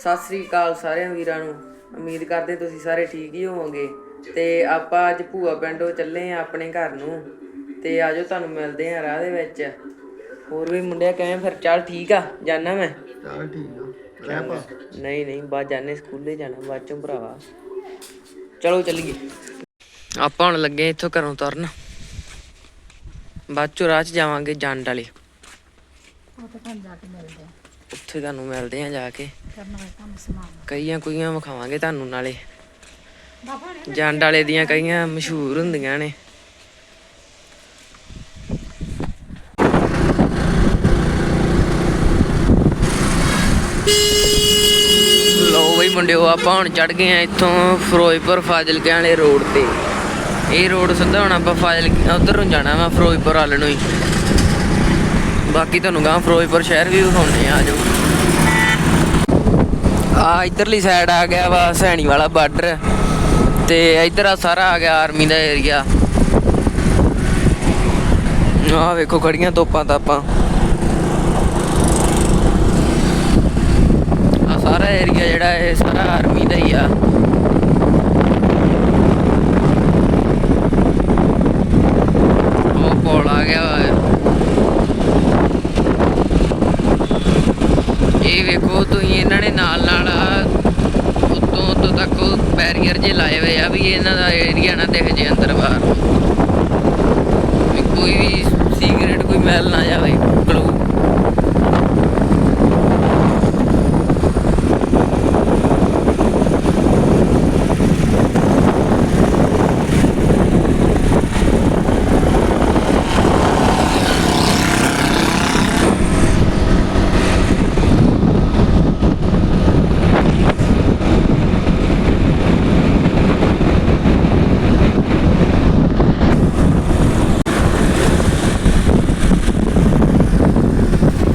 ਸਤਿ ਸ੍ਰੀ ਅਕਾਲ ਸਾਰਿਆਂ ਵੀਰਾਂ ਨੂੰ। ਉਮੀਦ ਕਰਦੇ ਤੁਸੀਂ ਸਾਰੇ ਠੀਕ ਹੀ ਹੋਵੋਗੇ। ਤੇ ਆਪਾਂ ਅੱਜ ਭੂਆ ਪਿੰਡੋਂ ਚੱਲੇ ਆ ਆਪਣੇ ਘਰ ਨੂੰ। ਤੇ ਆਜੋ ਤੁਹਾਨੂੰ ਮਿਲਦੇ ਆ ਰਾਹ ਦੇ ਵਿੱਚ। ਹੋਰ ਵੀ ਮੁੰਡਿਆ ਕਿਵੇਂ ਫਿਰ ਚੱਲ ਠੀਕ ਆ? ਜਾਣਾ ਮੈਂ? ਚੱਲ ਠੀਕ ਆ। ਰਹਿ ਪਾ ਨਹੀਂ ਨਹੀਂ ਬਾਅਦ ਜਾਣੇ ਸਕੂਲੇ ਜਾਣਾ ਬਾਅਦ ਚੋਂ ਭਰਾਵਾ। ਚਲੋ ਚੱਲੀਏ। ਆਪਾਂ ਹੁਣ ਲੱਗੇ ਇੱਥੋਂ ਘਰੋਂ ਤੁਰਨ। ਬਾਅਦ ਚੋਂ ਰਾਹ 'ਚ ਜਾਵਾਂਗੇ ਜੰਡ ਵਾਲੇ। ਉਹ ਤਾਂ ਤੁਹਾਨੂੰ ਜਾ ਕੇ ਮਿਲਦੇ ਆ। ਉੱਥੇ ਤੁਹਾਨੂੰ ਮਿਲਦੇ ਆ ਜਾ ਕੇ। ਕਰਨਾ ਹੈ ਕੰਮ ਸਮਾਨ। ਕਈਆਂ ਕੁਈਆਂ ਵਿਖਾਵਾਂਗੇ ਤੁਹਾਨੂੰ ਨਾਲੇ। ਬਾਬਾ ਨੇ ਜੰਡ ਵਾਲੇ ਦੀਆਂ ਕਈਆਂ ਮਸ਼ਹੂਰ ਹੁੰਦੀਆਂ ਨੇ। ਲੋ ਬਈ ਮੁੰਡਿਓ ਆਪਾਂ ਹੁਣ ਚੜ ਗਏ ਆ ਇੱਥੋਂ ਫਿਰੋਜ਼ਪੁਰ ਫਾਜ਼ਿਲਕੇ ਵਾਲੇ ਰੋਡ ਤੇ। ਇਹ ਰੋਡ ਸਿੱਧਾ ਹੁਣ ਆਪਾਂ ਫਾਜ਼ਿਲਕੇ ਉਧਰ ਨੂੰ ਜਾਣਾ ਵਾ ਫਿਰੋਜ਼ਪੁਰ ਵੱਲ ਨੂੰ ਹੀ। ਬਾਕੀ ਤੁਹਾਨੂੰ ਗਾਂ ਫਿਰੋਜ਼ਪੁਰ ਸ਼ਹਿਰ ਵੀ ਵਿਖਾਉਂਦੇ ਆ ਆਜੋ ਆ ਇਧਰਲੀ ਸਾਈਡ ਆ ਗਿਆ ਵਾ, ਸੈਣੀ ਵਾਲਾ ਬਾਰਡਰ। ਤੇ ਇਧਰ ਆ ਸਾਰਾ ਆ ਗਿਆ ਆਰਮੀ ਦਾ ਏਰੀਆ ਆ ਵੇਖੋ, ਖੜੀਆਂ ਤੋਪਾਂ ਤਾਪਾਂ ਆ ਸਾਰਾ ਏਰੀਆ ਜਿਹੜਾ ਇਹ, ਸਾਰਾ ਆਰਮੀ ਦਾ ਹੀ ਆ। ਉਹ ਕੋਲ ਆ ਗਿਆ ਵਾ ਇਹ ਵੇਖੋ ਤੁਸੀਂ ਇਹਨਾਂ ਨੇ ਨਾਲ ਨਾਲ ਉਤੋਂ ਉਤੋਂ ਤੱਕ ਬੈਰੀਅਰ ਜੇ ਲਾਏ ਹੋਏ ਆ ਵੀ ਇਹਨਾਂ ਦਾ ਏਰੀਆ ਨਾ ਦਿਖ ਜੇ ਅੰਦਰ ਬਾਹਰ ਵੀ ਕੋਈ ਵੀ ਸੀਕ੍ਰੇਟ ਕੋਈ ਮੈਲ ਨਾ ਜਾਵੇ ਕਲੂ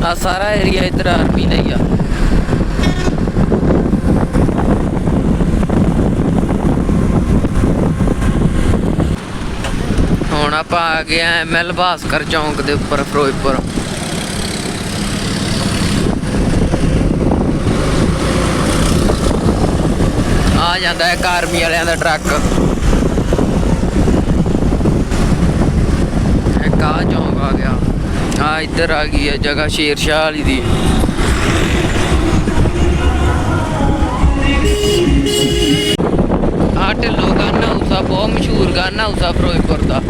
ਆ ਸਾਰਾ ਏਰੀਆ ਇੱਧਰ ਆਰਮੀ ਦਾ ਹੀ ਆ। ਹੁਣ ਆਪਾਂ ਆ ਗਏ ਆ ਐਮਐਲ ਭਾਸਕਰ ਚੌਂਕ ਦੇ ਉੱਪਰ, ਫਿਰੋਜ਼ਪੁਰ। ਆ ਜਾਂਦਾ ਹੈ ਆਰਮੀ ਵਾਲਿਆਂ ਦਾ ਟਰੱਕ। ਇੱਕ ਆ ਚੌਂਕ ਆ ਗਿਆ। ਆ ਇੱਧਰ ਆ ਗਈ ਹੈ ਜਗ੍ਹਾ ਸ਼ੇਰ ਸ਼ਾਹ ਵਾਲੀ ਦੀ। ਆ ਢਿੱਲੋ ਗਾਨਾ ਉਸਾ ਬਹੁਤ ਮਸ਼ਹੂਰ ਗਾਨਾ ਉਸਾ ਫਿਰੋਜ਼ਪੁਰ ਦਾ।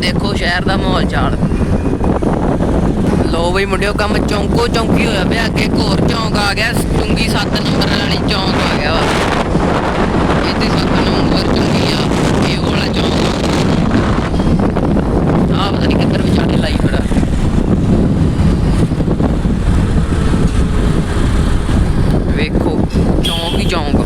ਦੇਖੋ ਸ਼ਹਿਰ ਦਾ ਮਾਹੌਲ ਚਾਲ। ਲੋ ਬਈ ਮੁੰਡਿਓ, ਕੰਮ ਚੌਂਕੋ ਚੌਂਕੀ ਹੋਇਆ ਪਿਆ, ਅੱਗੇ ਇੱਕ ਹੋਰ ਚੌਂਕ ਆ ਗਿਆ ਚੁੰਗੀ 7 ਨੰਬਰ ਵਾਲੀ ਚੌਂਕ ਆ ਗਿਆ ਵਾ। ਇੱਥੇ 7 ਨੰਬਰ ਚੁੰਗੀ ਆ ਇਹ ਉਹ ਵਾਲਾ ਚੌਂਕ ਆ ਆਹ ਪਤਾ ਨਹੀਂ ਕਿੱਧਰ ਵਿਚਾਲੇ ਲਾਈ ਖੜਾ ਵੇਖੋ ਚੌਂਕ ਹੀ ਚੌਂਕ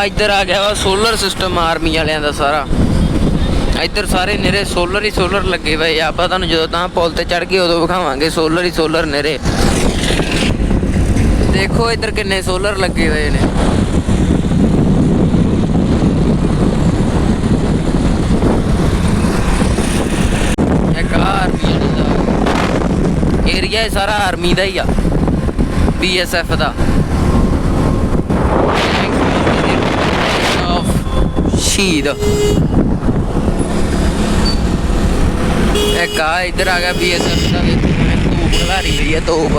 ਆ ਇੱਧਰ ਆ ਗਿਆ ਵਾ ਸੋਲਰ ਸਿਸਟਮ ਆਰਮੀ ਵਾਲਿਆਂ ਦਾ ਸਾਰਾ ਇੱਧਰ ਸਾਰੇ ਨਿਰੇ ਸੋਲਰ ਹੀ ਸੋਲਰ ਲੱਗੇ ਹੋਏ ਆ ਆਪਾਂ ਤੁਹਾਨੂੰ ਜਦੋਂ ਤਾਂ ਪੁਲ ਤੇ ਚੜ ਕੇ ਉਦੋਂ ਵਿਖਾਵਾਂਗੇ ਸੋਲਰ ਹੀ ਸੋਲਰ ਨਿਰੇ ਦੇਖੋ ਇੱਧਰ ਕਿੰਨੇ ਸੋਲਰ ਲੱਗੇ ਹੋਏ ਨੇ ਇੱਕ ਆਹ ਆਰਮੀ ਵਾਲੇ ਦਾ ਏਰੀਆ ਇਹ ਸਾਰਾ ਆਰਮੀ ਦਾ ਹੀ ਆ ਬੀਐਸਐਫ ਦਾ ਸ਼ਹੀਦ। ਇੱਕ ਆ, ਇੱਧਰ ਆ ਗਿਆ ਬੀਐਸਐਫ ਦਾ ਵੇਖੋ ਕਿਵੇਂ ਧੂਪ ਖਲਾਰੀ ਹੋਈ ਹੈ ਧੂਪ।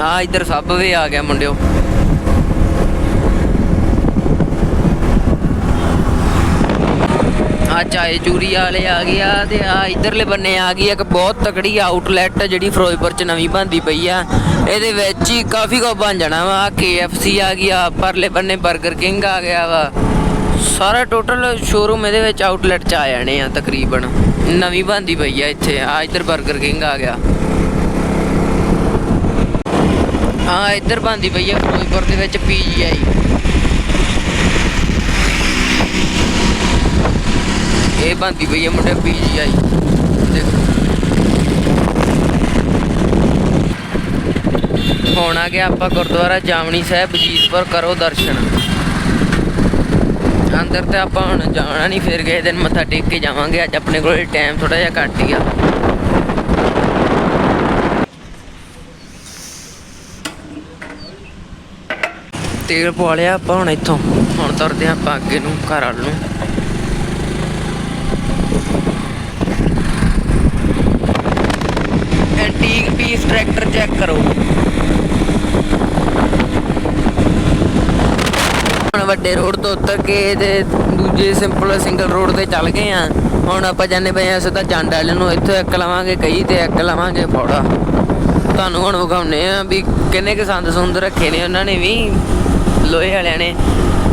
ਆ, ਇੱਧਰ ਸਭ ਵੀ ਆ ਗਿਆ ਮੁੰਡਿਓ। ਆ ਚਾਏ ਚੂਰੀ ਵਾਲੇ ਆ ਗਏ ਆ ਤੇ ਆ ਇਧਰਲੇ ਬੰਨੇ ਆ ਗਈ ਇੱਕ ਬਹੁਤ ਤਕੜੀ ਆਊਟਲੈਟ ਜਿਹੜੀ ਫਿਰੋਜ਼ਪੁਰ ਚ ਨਵੀਂ ਬਣਦੀ ਪਈ ਆ। ਇਹਦੇ ਵਿੱਚ ਹੀ ਕਾਫੀ ਕੁਝ ਬਣ ਜਾਣਾ ਵਾ। KFC ਆ ਗਈ ਆ ਪਰਲੇ ਬੰਨੇ 버ਗਰ ਕਿੰਗ ਆ ਗਿਆ ਵਾ। ਸਾਰਾ ਟੋਟਲ ਸ਼ੋਰੂਮ ਇਹਦੇ ਵਿੱਚ ਆਊਟਲੈਟ ਚ ਆ ਜਾਣੇ ਆ ਤਕਰੀਬਨ। ਨਵੀਂ ਬਣਦੀ ਪਈ ਆ ਇੱਥੇ। ਆ ਇੱਧਰ 버ਗਰ ਕਿੰਗ ਆ ਗਿਆ। ਹਾਂ ਇੱਧਰ ਬਣਦੀ ਪਈ ਆ ਫਿਰੋਜ਼ਪੁਰ ਦੇ ਵਿੱਚ ਪੀਜੀਆਈ ਇਹ ਬੰਦੀ ਪਈ ਹੈ ਮੁੰਡੇ ਪੀਜੀਆਈ ਦੇਖੋ। ਹੁਣ ਆ ਗਿਆ ਆਪਾਂ ਗੁਰਦੁਆਰਾ ਜਾਮਣੀ ਸਾਹਿਬ, ਜੀਤਪੁਰ ਕਰੋ ਦਰਸ਼ਨ। ਅੰਦਰ ਤੇ ਆਪਾਂ ਹੁਣ ਜਾਣਾ ਨਹੀਂ ਫਿਰ ਗਏ ਦਿਨ ਮੱਥਾ ਟੇਕ ਕੇ ਜਾਵਾਂਗੇ। ਅੱਜ ਆਪਣੇ ਕੋਲ ਟਾਈਮ ਥੋੜਾ ਜਿਹਾ ਘੱਟ ਹੀ ਆ। ਤੇਲ ਪਵਾ ਲਿਆ ਆਪਾਂ ਹੁਣ ਇੱਥੋਂ। ਹੁਣ ਤੁਰਦੇ ਹਾਂ ਆਪਾਂ ਅੱਗੇ ਨੂੰ, ਘਰ ਵੱਲ ਨੂੰ। ਟਰੈਕਟਰ ਚੈੱਕ ਕਰੋ। ਹੁਣ ਵੱਡੇ ਰੋਡ ਤੋਂ ਉੱਤਰ ਕੇ ਤੇ ਦੂਜੇ ਸਿੰਪਲ ਸਿੰਗਲ ਰੋਡ ਤੇ ਚੱਲ ਗਏ ਆ। ਹੁਣ ਆਪਾਂ ਜਾਂਦੇ ਪਏ ਆ ਸਿੱਧਾ ਜੰਡ ਵਾਲੇ ਨੂੰ। ਇੱਥੋਂ ਇੱਕ ਲਵਾਂਗੇ ਕਈ ਤੇ ਇੱਕ ਲਵਾਂਗੇ ਫੋੜਾ। ਤੁਹਾਨੂੰ ਹੁਣ ਵਿਖਾਉਨੇ ਆ ਵੀ ਕਿੰਨੇ ਕੁ ਸੰਦ ਸੁੰਦ ਰੱਖੇ ਨੇ ਉਹਨਾਂ ਨੇ ਵੀ, ਲੋਹੇ ਵਾਲਿਆਂ ਨੇ।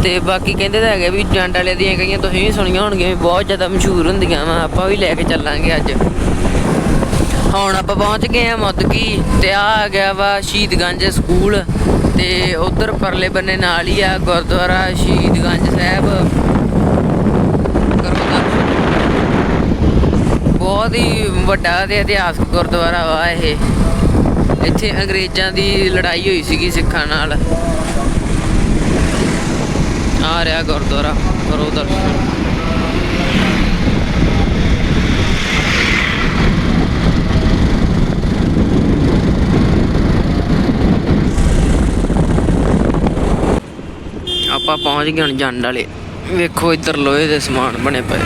ਤੇ ਬਾਕੀ ਕਹਿੰਦੇ ਤਾਂ ਹੈਗੇ ਵੀ ਜੰਡ ਵਾਲੇ ਦੀਆਂ ਕਈਆਂ ਤੁਸੀਂ ਵੀ ਸੁਣੀਆਂ ਹੋਣਗੀਆਂ ਵੀ ਬਹੁਤ ਜ਼ਿਆਦਾ ਮਸ਼ਹੂਰ ਹੁੰਦੀਆਂ ਵਾ। ਆਪਾਂ ਵੀ ਲੈ ਕੇ ਚੱਲਾਂਗੇ ਅੱਜ। ਹੁਣ ਆਪਾਂ ਪਹੁੰਚ ਗਏ ਆ ਮੁੱਦਕੀ ਤੇ ਆ ਆ ਗਿਆ ਵਾ ਸ਼ਹੀਦਗੰਜ ਸਕੂਲ ਤੇ ਉਧਰ ਪਰਲੇ ਬੰਨੇ ਨਾਲ ਹੀ ਆ ਗੁਰਦੁਆਰਾ ਸ਼ਹੀਦਗੰਜ ਸਾਹਿਬ। ਕਰੋ ਬਹੁਤ ਹੀ ਵੱਡਾ ਤੇ ਇਤਿਹਾਸਕ ਗੁਰਦੁਆਰਾ ਵਾ ਇਹ। ਇੱਥੇ ਅੰਗਰੇਜ਼ਾਂ ਦੀ ਲੜਾਈ ਹੋਈ ਸੀਗੀ ਸਿੱਖਾਂ ਨਾਲ। ਆ ਰਿਹਾ ਗੁਰਦੁਆਰਾ, ਕਰੋ ਦਰਸ਼ਨ। ਆਪਾਂ ਪਹੁੰਚ ਗਏ ਹੁਣ ਜੰਡ ਵਾਲੇ। ਵੇਖੋ ਇੱਧਰ ਲੋਹੇ ਦੇ ਸਮਾਨ ਬਣੇ ਪਏ।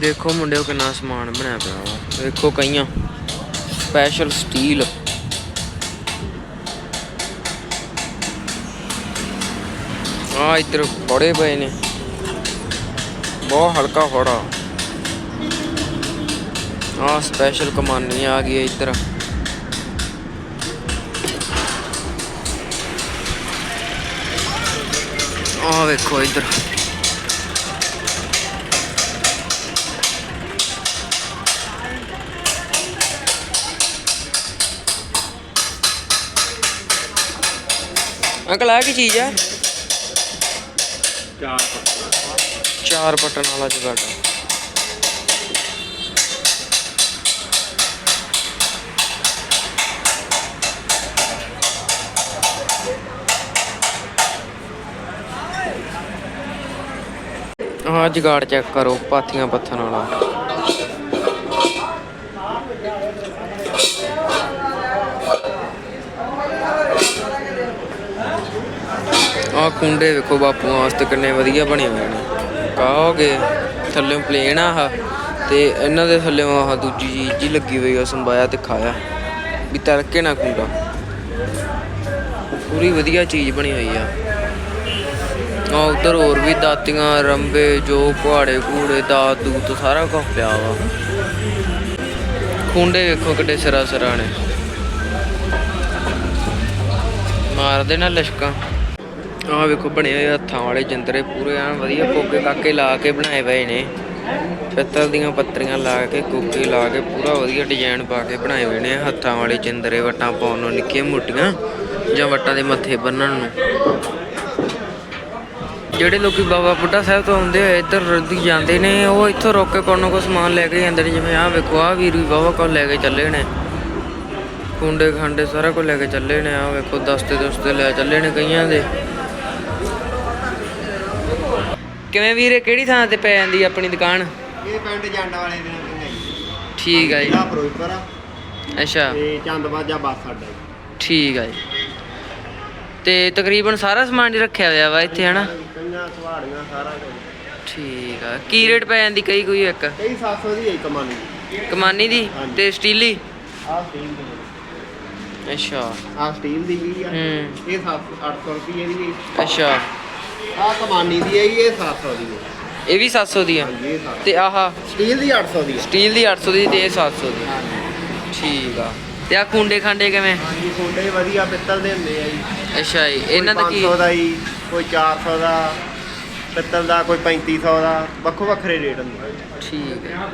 ਦੇਖੋ ਮੁੰਡਿਓ ਕਿੰਨਾ ਸਮਾਨ ਬਣਿਆ ਪਿਆ ਵਾ। ਵੇਖੋ ਕਈਆਂ। ਸਪੈਸ਼ਲ ਸਟੀਲ ਆ ਇੱਧਰ ਫੜੇ ਪਏ ਨੇ। ਬਹੁਤ ਹਲਕਾ ਫੜਾ। ਆ ਸਪੈਸ਼ਲ ਕਮਾਨੀ ਆ ਗਈ ਇੱਧਰ। ਵੇਖੋ ਇੱਧਰ ਅੰਕਲ ਆ ਕੀ ਚੀਜ਼ ਆ ਚਾਰ ਚਾਰ ਬਟਨ ਵਾਲਾ ਜਗਾੜਾ ਆਹ ਜਗਾੜ ਚੈੱਕ ਕਰੋ, ਪਾਥੀਆਂ ਪੱਥਰ ਵਾਲਾ। ਆਹ ਕੁੰਡੇ ਵੇਖੋ ਬਾਪੂਆਂ ਵਾਸਤੇ ਕਿੰਨੇ ਵਧੀਆ ਬਣੇ ਹੋਏ ਨੇ। ਕਾਹੋਗੇ ਥੱਲੇ ਪਲੇਨ ਆ ਆਹ, ਤੇ ਇਹਨਾਂ ਦੇ ਥੱਲੇ ਆਹ ਦੂਜੀ ਚੀਜ਼ ਜੀ ਲੱਗੀ ਹੋਈ ਆ ਸੰਭਾਇਆ ਤੇ ਖਾਇਆ। ਵੀ ਤੜਕੇ ਨਾ ਕੁੰਡਾ ਪੂਰੀ ਵਧੀਆ ਚੀਜ਼ ਬਣੀ ਹੋਈ ਆ। ਆ ਉਧਰ ਹੋਰ ਵੀ ਦਾਤੀਆਂ, ਰੰਬੇ, ਜੋ ਕੁਹਾੜੇ ਕੂੜੇ ਦਾ ਦੂਤ, ਸਾਰਾ ਕੁਝ ਪਿਆ ਵਾ। ਖੁੰਡੇ ਵੇਖੋ ਕਿੱਡੇ ਸਿਰਾ ਸਿਰਾ ਨੇ। ਮਾਰਦੇ ਨਾ ਲਸ਼ਕਾਂ। ਆਹ ਵੇਖੋ ਬਣੇ ਹੋਏ ਹੱਥਾਂ ਵਾਲੇ ਜਿੰਦਰੇ ਪੂਰੇ ਆ ਵਧੀਆ ਕੋਕੇ ਕਾਕੇ ਲਾ ਕੇ ਬਣਾਏ ਪਏ ਨੇ। ਪਿੱਤਲ ਦੀਆਂ ਪੱਤਰੀਆਂ ਲਾ ਕੇ, ਕੋਕੇ ਲਾ ਕੇ ਪੂਰਾ ਵਧੀਆ ਡਿਜ਼ਾਈਨ ਪਾ ਕੇ ਬਣਾਏ ਹੋਏ ਨੇ ਹੱਥਾਂ ਵਾਲੇ ਜਿੰਦਰੇ ਵਟਾਂ ਪਾਉਣ ਨੂੰ ਨਿੱਕੀਆਂ ਮੋਟੀਆਂ ਜਾਂ ਵਟਾਂ ਦੇ ਮੱਥੇ ਬੰਨਣ ਨੂੰ। ਜਿਹੜੇ ਲੋਕੀ ਬਾਬਾ ਬੁੱਢਾ ਸਾਹਿਬ ਤੋਂ ਆਉਂਦੇ ਹੋਏ ਇੱਧਰ ਰੁੱਦੀ ਜਾਂਦੇ ਨੇ ਉਹ ਇੱਥੋਂ ਰੋਕ ਕੇ ਕੋਨੋਂ ਕੋ ਸਮਾਨ ਲੈ ਕੇ ਜਾਂਦੇ ਨੇ ਜਿਵੇਂ ਆਹ ਵੇਖੋ ਆਹ ਵੀਰ ਵੀ ਬਾਬਾ ਕੋਲ ਲੈ ਕੇ ਚੱਲੇ ਨੇ। ਕੁੰਡੇ ਖੰਡੇ ਸਾਰਾ ਕੁਝ ਲੈ ਕੇ ਚੱਲੇ ਨੇ ਆਹ ਵੇਖੋ ਦਸਤੇ ਦਸਤੇ ਲੈ ਚੱਲੇ ਨੇ ਕਈਆਂ ਦੇ। ਕਿਵੇਂ ਵੀਰੇ ਕਿਹੜੀ ਥਾਂ ਤੇ ਪੈ ਜਾਂਦੀ ਆਪਣੀ ਦੁਕਾਨ? ਇਹ ਪਿੰਡ ਜੰਡ ਵਾਲੇ ਦੇ ਨਾਲ ਹੈ ਠੀਕ ਆ ਜੀ। ਜ਼ਿਲ੍ਹਾ ਫਿਰੋਜ਼ਪੁਰ ਆ। ਅੱਛਾ। ਤੇ ਚੰਦਬਾਜਾ ਬੱਸ ਅੱਡਾ ਜੀ। ਠੀਕ ਆ ਜੀ। ਤੇ ਤਕਰੀਬਨ ਸਾਰਾ ਸਮਾਨ ਹੀ ਰੱਖਿਆ ਹੋਇਆ ਵਾ ਇੱਥੇ ਹਨਾ? ਕਈਆਂ ਸਵਾੜੀਆਂ ਸਾਰਾ ਕੁਝ। ਠੀਕ ਆ। ਕੀ ਰੇਟ ਪੈ ਜਾਂਦੀ ਕਈ ਕੋਈ ਇੱਕ? ਕਈ 700 ਦੀ ਹੈ ਕਮਾਨੀ। ਦੀ। ਤੇ ਸਟੀਲੀ? ਆਹ ਸਟੀਲ ਦੀ ਅੱਛਾ। ਆਹ ਸਟੀਲ ਦੀ ਵੀ ਆ। ਹੂੰ। ਇਹ 7 800 ਰੁਪਏ ਦੀ ਅੱਛਾ। ਆਹ ਕਮਾਨੀ ਦੀ ਹੈ ਇਹ 700 ਦੀ ਹੈ। ਇਹ ਵੀ 700 ਦੀ ਆ? 700 ਤੇ ਆਹ? ਸਟੀਲ ਦੀ 800 ਦੀ ਸਟੀਲ ਦੀ 800 ਦੀ ਤੇ ਇਹ 700 ਦੀ। ਠੀਕ ਆ। ਤੇ ਆ ਖੁੰਡੇ ਖਾਂਡੇ ਕਿਵੇਂ? ਹਾਂਜੀ ਕੁੰਡੇ ਵਧੀਆ ਪਿੱਤਲ ਦੇ ਹੁੰਦੇ ਆ ਜੀ। ਅੱਛਾ ਜੀ ਇਹਨਾਂ ਦਾ ਕੀ? 500 ਦਾ ਜੀ ਕੋਈ 400 ਦਾ ਪਿੱਤਲ ਦਾ ਕੋਈ 3500 ਦਾ ਵੱਖੋ ਵੱਖਰੇ ਰੇਟ ਹੁੰਦੇ ਠੀਕ ਹੈ।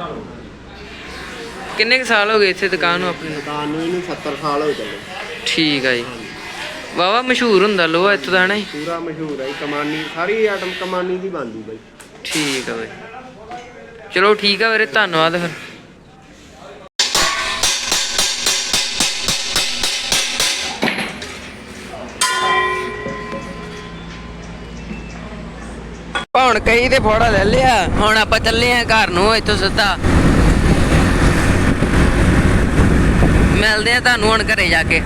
ਕਿੰਨੇ ਕੁ ਸਾਲ ਹੋ ਗਏ ਇੱਥੇ ਦੁਕਾਨ ਨੂੰ ਆਪਣੀ? ਨੂੰ? ਦੁਕਾਨ ਨੂੰ ਇਹਨੂੰ 70 ਸਾਲ ਹੋ ਚੱਲੇ ਠੀਕ ਆ ਜੀ। ਵਾਵਾ ਮਸ਼ਹੂਰ ਹੁੰਦਾ ਲੋਹਾ ਇੱਥੋਂ ਦਾ ਨਾ ਜੀ? ਪੂਰਾ ਮਸ਼ਹੂਰ ਹੈ ਕਮਾਨੀ ਸਾਰੀ ਆਈਟਮ ਕਮਾਨੀ ਦੀ ਬਣਦੀ ਬਾਈ। ਠੀਕ ਆ ਬਈ। ਚਲੋ ਠੀਕ ਆ ਵੀਰੇ ਧੰਨਵਾਦ ਫਿਰ। ਆਪਾਂ ਹੁਣ ਕਈ ਤੇ ਫੋੜਾ ਲੈ ਲਿਆ। ਹੁਣ ਆਪਾਂ ਚੱਲੇ ਆ ਘਰ ਨੂੰ, ਇੱਥੋਂ ਸਿੱਧਾ। ਮਿਲਦੇ ਆ ਤੁਹਾਨੂੰ ਹੁਣ ਘਰੇ ਜਾ ਕੇ।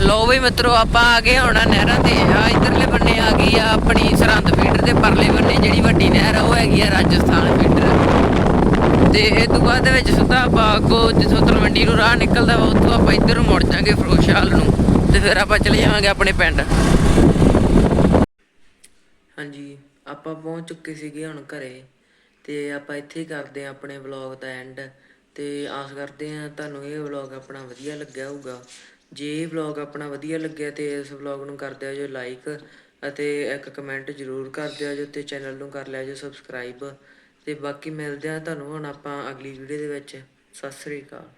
ਲੋ ਬਈ ਮਿੱਤਰੋ, ਆਪਾਂ ਆ ਗਏ ਹੁਣ ਨਹਿਰਾਂ ਤੇ। ਆ ਇਧਰਲੇ ਬੰਨੇ ਆ ਗਈ ਆ ਆਪਣੀ ਸਰਹੰਦ ਫੀਡਰ ਤੇ, ਪਰਲੇ ਬੰਨੇ ਜਿਹੜੀ ਵੱਡੀ ਨਹਿਰ ਆ, ਉਹ ਹੈਗੀ ਆ ਰਾਜਸਥਾਨ ਫੀਡਰ ਤੇ ਇਹ ਤੋਂ ਬਾਅਦ ਦੇ ਵਿੱਚ ਸਿੱਧਾ ਆਪਾਂ ਅੱਗੋਂ ਜਿੱਥੋਂ ਤਲਵੰਡੀ ਨੂੰ ਰਾਹ ਨਿਕਲਦਾ ਵਾ, ਉੱਥੋਂ ਆਪਾਂ ਇੱਧਰ ਨੂੰ ਮੁੜ ਜਾਾਂਗੇ ਫਿਰੋਜ਼ਸ਼ਾਹ ਨੂੰ। ਤੇ ਫਿਰ ਆਪਾਂ ਚਲੇ ਜਾਵਾਂਗੇ ਆਪਣੇ ਪਿੰਡ। ਹਾਂਜੀ। ਆਪਾਂ ਪਹੁੰਚ ਚੁੱਕੇ ਸੀਗੇ ਹੁਣ ਘਰੇ ਤੇ ਆਪਾਂ ਇੱਥੇ ਹੀ ਕਰਦੇ ਆ ਆਪਣੇ ਵਲੌਗ ਦਾ ਐਂਡ ਤੇ ਆਸ ਕਰਦੇ ਆ ਤੁਹਾਨੂੰ ਇਹ ਵਲੌਗ ਆਪਣਾ ਵਧੀਆ ਲੱਗਿਆ ਹੋਊਗਾ। ਜੇ ਇਹ ਵਲੌਗ ਆਪਣਾ ਵਧੀਆ ਲੱਗਿਆ ਤੇ ਇਸ ਵਲੌਗ ਨੂੰ ਕਰ ਦਿਓ ਜੋ ਲਾਈਕ ਅਤੇ ਇੱਕ ਕਮੈਂਟ ਜ਼ਰੂਰ ਕਰ ਦਿਓ ਜੋ ਤੇ ਚੈਨਲ ਨੂੰ ਕਰ ਲਿਆ ਜੋ ਸਬਸਕ੍ਰਾਈਬ ਤੇ ਬਾਕੀ ਮਿਲਦੇ ਆ ਤੁਹਾਨੂੰ ਹੁਣ ਆਪਾਂ ਅਗਲੀ ਵੀਡੀਓ ਦੇ ਵਿੱਚ। ਸਤਿ ਸ੍ਰੀ ਅਕਾਲ।